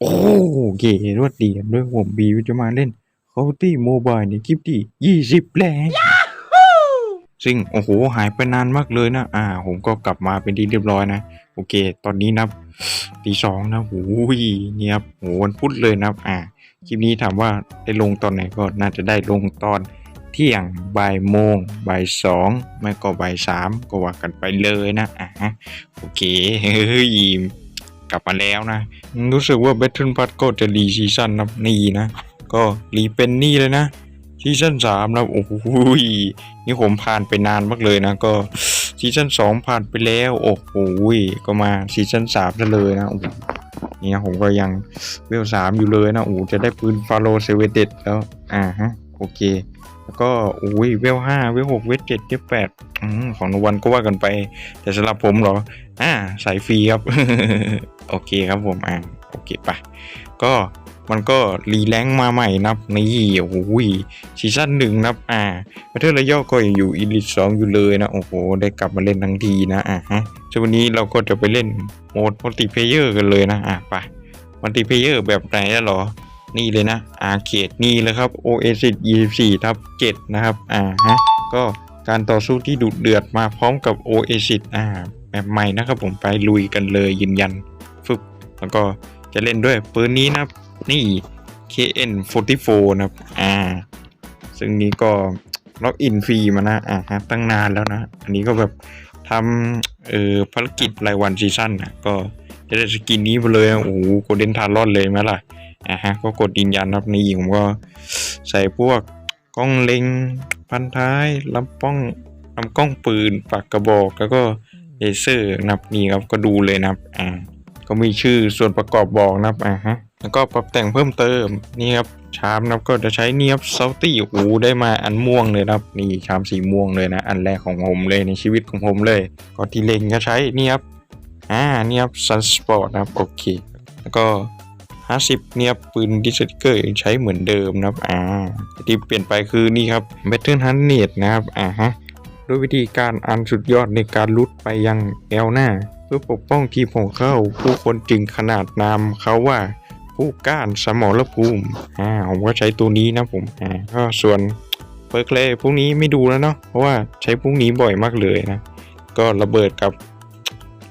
โอ้เก๋รวดดีกันด้วยผมบีวิจะมาเล่น Call of Duty Mobile ในคลิปที่ยี่สิบแล้วซึ่งโอ้โหหายไปนานมากเลยนะ อ่า ผมก็กลับมาเป็นที่เรียบร้อยนะ โอเค ตอนนี้นับตีสองนะโอ้ยเนี่ยครับโหวันพุธเลยนะอ่าคลิปนี้ถามว่าได้ลงตอนไหนก็น่าจะได้ลงตอนเที่ยงบ่ายโมงบ่ายสองไม่ก็บ่ายสามก็ว่ากันไปเลยนะอ่าฮะโอเคเฮ้ย กลับมาแล้วนะ รู้สึกว่า Battle Pass ก็จะรีซีซั่นนะนี่นะ ก็รีเป็นนี่เลยนะซีซั่นสามนะโอ้โหยนี่ผมผ่านไปนานมากเลยนะ ก็ซีซั่นสองผ่านไปแล้ว โอ้โหยก็มาซีซั่นสามซะเลยนะโอ้โหนี่นะผมก็ยังเวลสามอยู่เลยนะโอ้จะได้ปืนฟาโรเซเวเดตแล้วอ่าฮะโอเค แล้วก็โอ้ยเวลห้าเวลหกเวลเจ็ดเวลแปดของรางวัลก็ว่ากันไป แต่สำหรับผมเหรอ อ่าสายฟรีครับ โอเคครับผมอ่าโอเคปะก็มันก็รีแลงค์มาใหม่นับนี่โอ้โหซีซั่นหนึ่งนับอ่าประเทศระยอก็ยังอยู่อีลิทสองอยู่เลยนะโอ้โหได้กลับมาเล่นทั้งทีนะอ่าฮะส่วนวันนี้เราก็จะไปเล่นโหมดมัลติเพเยอร์กันเลยนะอะไปมัลติเพเยอร์แบบไหนล่ะหรอ นี่เลยนะอาเคดนี่เลยครับ Oasis 24ทับ7นะครับอ่าฮะก็การต่อสู้ที่ดุเดือดมาพร้อมกับ Oasis อ่า แบบใหม่นะครับผมไปลุยกันเลยยืนยันฟึบแล้วก็จะเล่นด้วยปืนนี้นะนี่ KN44 นะครับอ่า ซึ่งนี้ก็ล็อกอินฟรีมานะอ่าฮะตั้งนานแล้วนะ อันนี้ก็แบบทำเอ่อภารกิจรายวันซีซั่นนะก็จะได้สกินนี้ไปเลยโอ้โหโกลเด้นทารอดเลยไหมล่ะอ่าฮะก็กดยืนยันครับนี่ผมก็ใส่พวกกล้องเล็งพันท้ายลำป้องลำกล้องปืนปากกระบอกแล้วก็ เลเซอร์นับนี่ครับก็ดูเลยนะครับอ่าก็มีชื่อส่วนประกอบบอกนะครับอ่าฮะแล้วก็ปรับแต่งเพิ่มเติมนี่ครับชามนะครับก็จะใช้นี่ครับเซาตี้โอ้ได้มาอันม่วงเลยนะครับนี่ชามสีม่วงเลยนะ อันแรกของผมเลยในชีวิตของผมเลย ก็ที่เล็งก็ใช้นี่ครับอ่านี่ครับซันสปอร์ตนะครับโอเคแล้วก็50เนี่ยบปืนดิสติเกอร์ใช้เหมือนเดิมนะครับ อ่าที่เปลี่ยนไปคือนี่ครับ Battle Hunt n e t นะครับ อ่าฮะ ด้วยวิธีการอันสุดยอดในการลุดไปยังแอลหน้าเพื่อปกป้องทีมของเขาผู้คนจึงขนาดนามเขาว่าผู้ก้านสมรภูมิอ่าผมก็ใช้ตัวนี้นะผมอ่าก็ส่วนเปิร์กเลยพวกนี้ไม่ดูแล้วเนาะเพราะว่าใช้พวกนี้บ่อยมากเลยนะ ก็ระเบิดกับ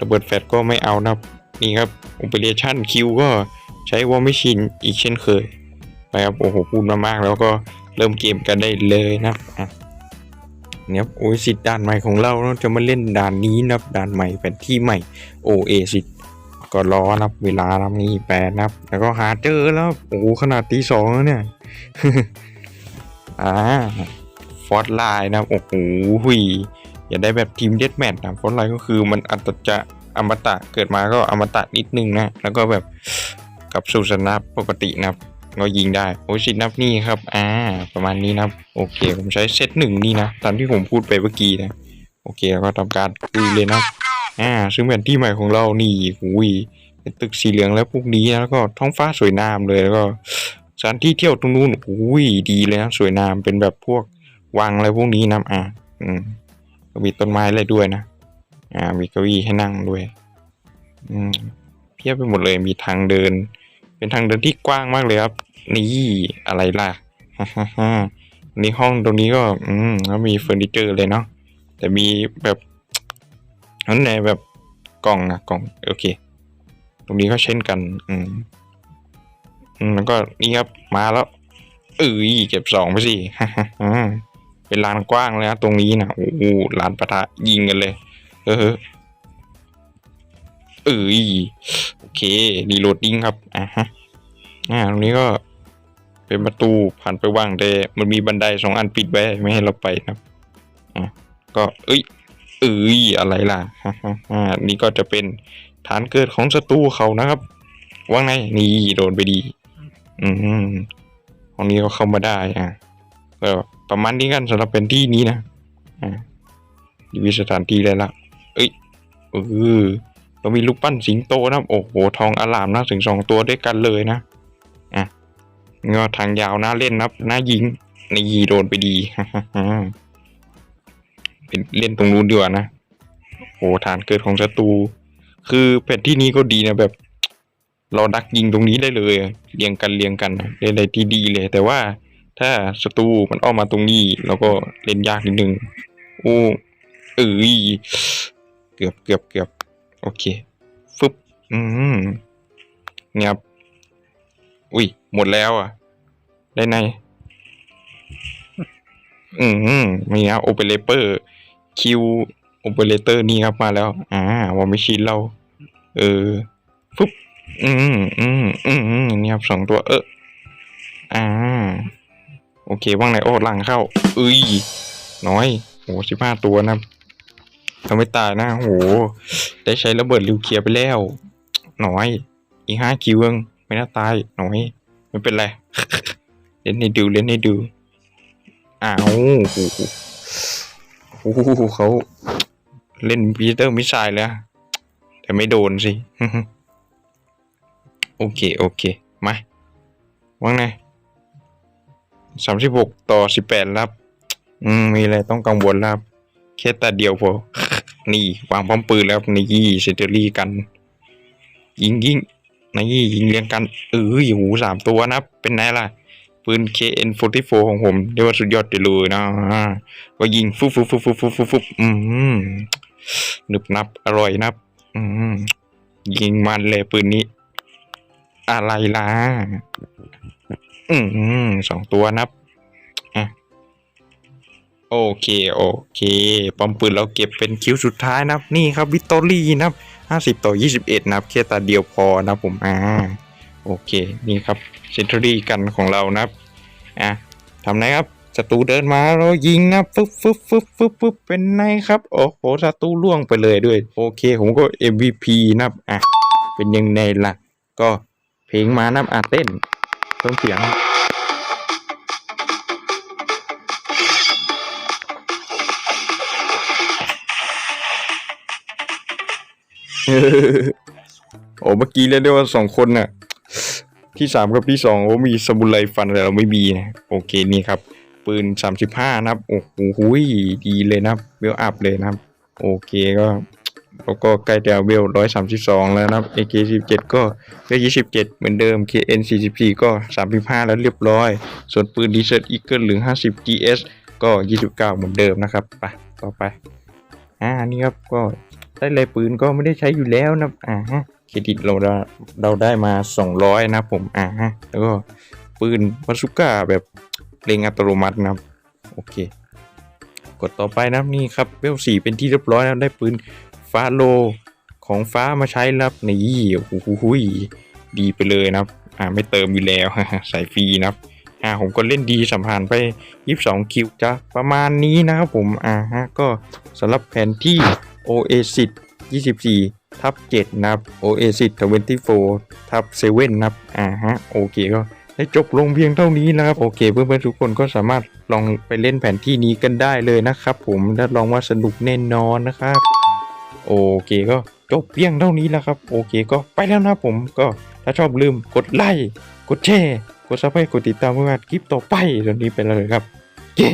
ระเบิดแฟดก็ไม่เอานะนี่ครับ Operation Q ก็ใช้วอร์มชินอีกเช่นเคยไปครับโอ้โหพูดมามากแล้วก็เริ่มเกมกันได้เลยนะอะ เนี่ยครับโอเอซิด่านใหม่ของเราเราจะมาเล่นด่านนี้นะครับด่านใหม่แผนที่ใหม่โอเอซิก็รอนับเวลานับนี่แปดนับ แล้วก็หาเจอแล้วโอ้ขนาดตีสองแล้วเนี่ยอ่าฟอร์ดไลน์นับโอ้โหหุยอย่าได้แบบทีมเดดแมทนะฟอร์ดไลน์ก็คือมันอัตจะอมตะเกิดมาก็อมตะนิดนึงนะแล้วก็แบบกับสุสนับปกตินะครับก็ยิงได้โอ้ยสินับนี่ครับอ่า ประมาณนี้นะโอเค ผมใช้เซตหนึ่งนี่นะตามที่ผมพูดไปเมื่อกี้นะโอเคแล้วก็ทำการคุยเลยนะอ่าซึ่งแผนที่ใหม่ของเรานี่หุยเป็นตึกสีเหลืองแล้วพวกนี้นะแล้วก็ท้องฟ้าสวยงามเลยแล้วก็สถานที่เที่ยวตรงนู้นหุยดีเลยนะสวยงามเป็นแบบพวกวังอะไรพวกนี้นะอ่าอืมก็มีต้นไม้อะไรด้วยนะอ่ามีเก้าอี้ให้นั่งด้วยอืมเพียบไปหมดเลยมีทางเดิน เป็นทางเดินที่กว้างมากเลยครับ นี่อะไรล่ะ ฮ่าฮ่าฮ่านี่ห้องตรงนี้ก็ อืมก็มีเฟอร์นิเจอร์เลยเนาะแต่มีแบบอันไหนแบบกล่องอะกล่องโอเค ตรงนี้ก็เช่นกัน อืมอืมแล้วก็นี่ครับมาแล้วเอ้ยเก็บสองไปสิฮ่าฮ่าฮ่าเป็นลานกว้างเลยนะตรงนี้นะโอ้โหลานปะทะยิงกันเลย เออเอ้ยโอเครีโหลดดิ้งครับอะฮะอ่าตรงนี้ก็ เป็นประตูผ่านไปว่างแต่มันมีบันไดสองอันปิดไว้ไม่ให้เราไปนะครับอะก็เอ้ยเอ้ยอะไรล่ะฮ่าฮ่าฮ่านี่ก็จะเป็นฐานเกิดของศัตรูเขานะครับว่างไงนี่โดนไปดี อืมห้องนี้ก็เข้ามาได้อะก็ประมาณนี้กันสำหรับเป็นที่นี้นะอ่าดีวิสถานที่ได้ละเอ้ยเออเรามีรูปปั้นสิงโตนะโอ้โหทองอลามนะถึงสองตัวด้วยกันเลยนะ งอทางยาวน่าเล่นนะน่ายิงในยีโดนไปดีเป็นเล่นตรงนู้นดีกว่านะโอ้ฐานเกิดของศัตรูคือแผนที่นี้ก็ดีนะแบบ เราดักยิงตรงนี้ได้เลยเรียงกันเรียงกันเล่นอะไรที่ดีเลย แต่ว่าถ้าศัตรูมันออกมาตรงนี้เราก็เล่นยากนิดนึงโอ้เอ้ยเกือบเกือบเกือบโอเคฟึบอืมเงียบอุ้ย หมดแล้วอะ ได้ไงอืมมีครับโอเปเรเตอร์คิวโอเปเรเตอร์นี่ครับมาแล้ว อ่าวอร์มชินเรา เออฟึบอืมอืมอืมอืมนี่ครับสองตัว เอออ่า โอเค ว่างไหนโอ้หลังเข้าเอ้ยน้อยโหสิบห้าตัวนะครับทำไม่ตายนะโห ได้ใช้ระเบิดนิวเคลียร์ไปแล้ว น้อย อีกห้าคิวเองไม่น่าตาย น้อย ไม่เป็นไร เล่นให้ดูเล่นให้ดู อ้าวโอ้โหโอ้โหเขาเล่นพีเตอร์มิสไซล์แล้ว แต่ไม่โดนสิ โอเค โอเค มาว่างไงสามสิบหกต่อสิบแปดครับ อืม มีอะไรต้องกังวลครับแค่ตาเดียวพอ นี่ วางพร้อมปืนแล้วนี่ยี่เซนเตอรี่กัน ยิงยิง นี่ยิงเรียงกันเออหูสามตัวนะเป็นไงล่ะปืน KN44 ของผมเรียกว่าสุดยอดไปเลยนะก็ยิงฟุบฟุบฟุบฟุบฟุบฟุบฟุบอืมหนึบนับอร่อยนับ อืมยิงมันเลยปืนนี้ อะไรล่ะ อืมสองตัวนับอะโอเค โอเค ปอมปืนเราเก็บเป็นคิวสุดท้ายนับ นี่ครับ วิตตอรี่นับ ห้าสิบต่อยี่สิบเอ็ดนับแค่ตาเดียวพอนะผมอ่าโอเค นี่ครับเซนทรีกันของเรานับอะทำไงครับศัตรูเดินมาเรายิงนะฟึบฟึบฟึบฟึบฟึบเป็นไงครับ โอ้โหศัตรูล่วงไปเลยด้วย โอเค ผมก็ MVP นับอะเป็นยังไงล่ะ ก็เพลงมานับอะเต้นเพิ่มเสียง โอ้เมื่อกี้เรียกได้ว่าสองคนน่ะ ที่สามกับที่สองโอ้มีสมุไรฟันแต่เราไม่มีนะโอเคนี่ครับ ปืนสามสิบห้านะครับโอ้โหดีเลยนะครับเวลอัพเลยนะครับ โอเคก็แล้วก็ใกล้แต่เวลร้อยสามสิบสองแล้วนะครับ AK สิบเจ็ดก็เวลยี่สิบเจ็ดเหมือนเดิม KN สี่สิบสี่ก็สามสิบห้าแล้วเรียบร้อย ส่วนปืนดีเซ r อีเกิลหรือห้าสิบ GS ก็ยี่สิบเก้าเหมือนเดิมนะครับไปต่อไปอ่านี่ครับก็ ได้เลยปืนก็ไม่ได้ใช้อยู่แล้วนะอ่าฮะเครดิตเราได้เราได้มา 200 นะผมอ่าฮะแล้วก็ปืนบาสุก้าแบบเล็งอัตโนมัตินะโอเค กดต่อไปนะนี่ครับเวลสี่เป็นที่เรียบร้อยแล้วได้ปืนฟ้าโลของฟ้ามาใช้รับนี่โอ้โหดีไปเลยนะอ่าไม่เติมอยู่แล้วใส่ฟรีนะครับอ่าผมก็เล่นดีสัมพันธ์ไป 22 คิวจ้ะประมาณนี้นะครับผมอ่าฮะก็สำหรับแผนที่ Oasis 24 ทับ7นะครับ Oasis 24 ทับ7นะครับ อ่าฮะ โอเคก็ได้จบลงเพียงเท่านี้นะครับ โอเค เพื่อนๆทุกคนก็สามารถลองไปเล่นแผนที่นี้กันได้เลยนะครับ ผมและลองว่าสนุกแน่นอนนะครับ โอเคก็จบเพียงเท่านี้แล้วครับ โอเคก็ไปแล้วนะผมก็ถ้าชอบลืมกดไลค์กดแชร์กดซับให้กดติดตามเพื่อคลิปต่อไปตอนนี้ไปเลยครับ เย้